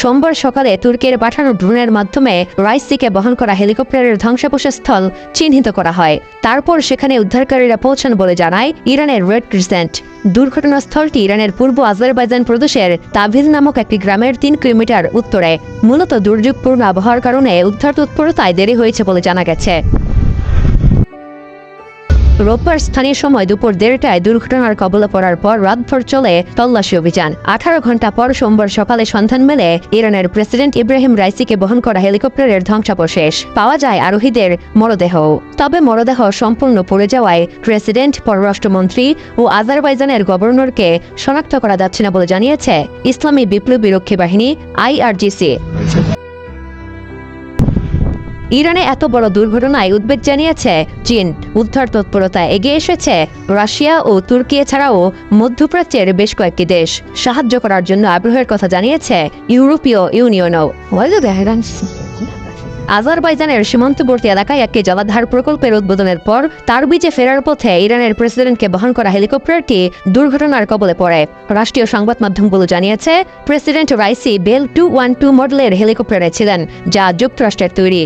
সোমবার সকালে তুর্কির পাঠানো ড্রোনের মাধ্যমে রাইসিকে বহন করা হেলিকপ্টারের ধ্বংসাবশেষস্থল চিহ্নিত করা হয়। তারপর সেখানে উদ্ধারকারীরা পৌঁছান বলে জানায় ইরানের রেড ক্রিসেন্ট। দুর্ঘটনাস্থলটি ইরানের পূর্ব আজারবাইজান প্রদেশের তাভিজ নামক একটি গ্রামের তিন কিলোমিটার উত্তরে। মূলত দুর্যোগপূর্ণ আবহাওয়ার কারণে উদ্ধার তৎপরতায় দেরি হয়েছে বলে জানা গেছে। রোববার স্থানীয় সময় দুপুর দেড়টায় দুর্ঘটনার কবলে পড়ার পর রাতভর চলে তল্লাশি অভিযান। আঠারো ঘণ্টা পর সোমবার সকালে সন্ধান মেলে ইরানের প্রেসিডেন্ট ইব্রাহিম রাইসিকে বহন করা হেলিকপ্টারের ধ্বংসাবশেষ। পাওয়া যায় আরোহীদের মরদেহ। তবে মরদেহ সম্পূর্ণ পড়ে যাওয়ায় প্রেসিডেন্ট, পররাষ্ট্রমন্ত্রী ও আজারবাইজানের গভর্নরকে শনাক্ত করা যাচ্ছে না বলে জানিয়েছে ইসলামী বিপ্লবী রক্ষী বাহিনী আইআরজিসি। ইরানে এত বড় দুর্ঘটনায় উদ্বেগ জানিয়েছে চীন। উদ্ধার তৎপরতা এগিয়ে এসেছে রাশিয়া ও তুর্কি, এছাড়াও মধ্যপ্রাচ্যের বেশ কয়েকটি দেশ। সাহায্য করার জন্য আগ্রহের কথা জানিয়েছে ইউরোপীয় ইউনিয়নও। আজারবাইজানের সীমান্তবর্তী এলাকায় একটি জলাধার প্রকল্পের উদ্বোধনের পর তার বিচে ফেরার পথে ইরানের প্রেসিডেন্টকে বহন করা হেলিকপ্টারটি দুর্ঘটনার কবলে পড়ে। রাষ্ট্রীয় সংবাদ মাধ্যমগুলো জানিয়েছে, president Raisi Bell two one two মডেলের হেলিকপ্টারে ছিলেন, যা যুক্তরাষ্ট্রের তৈরি।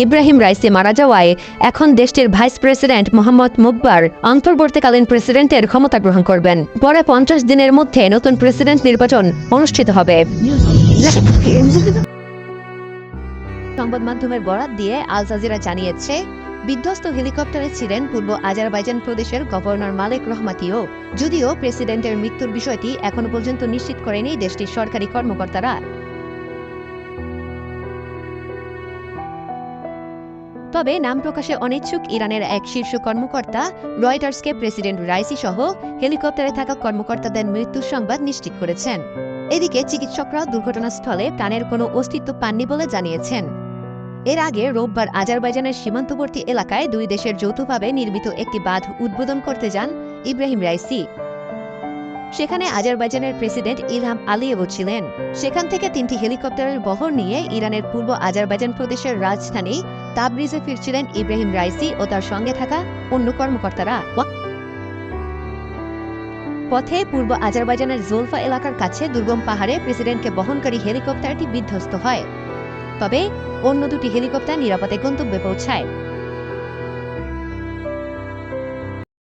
ইব্রাহিম রাইসি মারা যাওয়ায় এখন দেশটির ভাইস প্রেসিডেন্ট মোহাম্মদ মুকবার অন্তর্বর্তীকালীন প্রেসিডেন্টের ক্ষমতা গ্রহণ করবেন। পরে পঞ্চাশ দিনের মধ্যে নতুন প্রেসিডেন্ট নির্বাচন অনুষ্ঠিত হবে। সংবাদ মাধ্যমের বরাত দিয়ে আল জাজিরা জানিয়েছে, বিধ্বস্ত হেলিকপ্টারে ছিলেন পূর্ব আজারবাইজান প্রদেশের গভর্নর মালেক রহমাতিও। যদিও প্রেসিডেন্টের মৃত্যুর বিষয়টি এখনও পর্যন্ত নিশ্চিত করেনি দেশটির সরকারি কর্মকর্তারা। তবে নাম প্রকাশে অনিচ্ছুক ইরানের এক শীর্ষ কর্মকর্তা, রয়টার্সকে প্রেসিডেন্ট রাইসি সহ হেলিকপ্টারে থাকা কর্মকর্তাদের মৃত্যুর সংবাদ নিশ্চিত করেছেন। এদিকে চিকিৎসকরা দুর্ঘটনাস্থলে প্রাণের কোনো অস্তিত্ব পাননি বলে জানিয়েছেন। এর আগে রোববার আজারবাইজানের সীমান্তবর্তী এলাকায় দুই দেশের যৌথভাবে নির্মিত একটি বাঁধ উদ্বোধন করতে যান ইব্রাহিম রাইসি। সেখানে আজারবাইজানের প্রেসিডেন্ট ইলহাম আলিয়েভও ছিলেন। সেখান থেকে তিনটি হেলিকপ্টারের বহর নিয়ে ইরানের পূর্ব আজারবাইজান প্রদেশের রাজধানী তাবরিজে ফিরছিলেন ইব্রাহিম রাইসি ও তার সঙ্গে থাকা অন্য কর্মকর্তারা। পথে পূর্ব আজারবাইজানের জোলফা এলাকার কাছে দুর্গম পাহাড়ে প্রেসিডেন্টকে বহনকারী হেলিকপ্টারটি বিধ্বস্ত হয়। তবে অন্য দুটি হেলিকপ্টার নিরাপদে গন্তব্যে পৌঁছায়।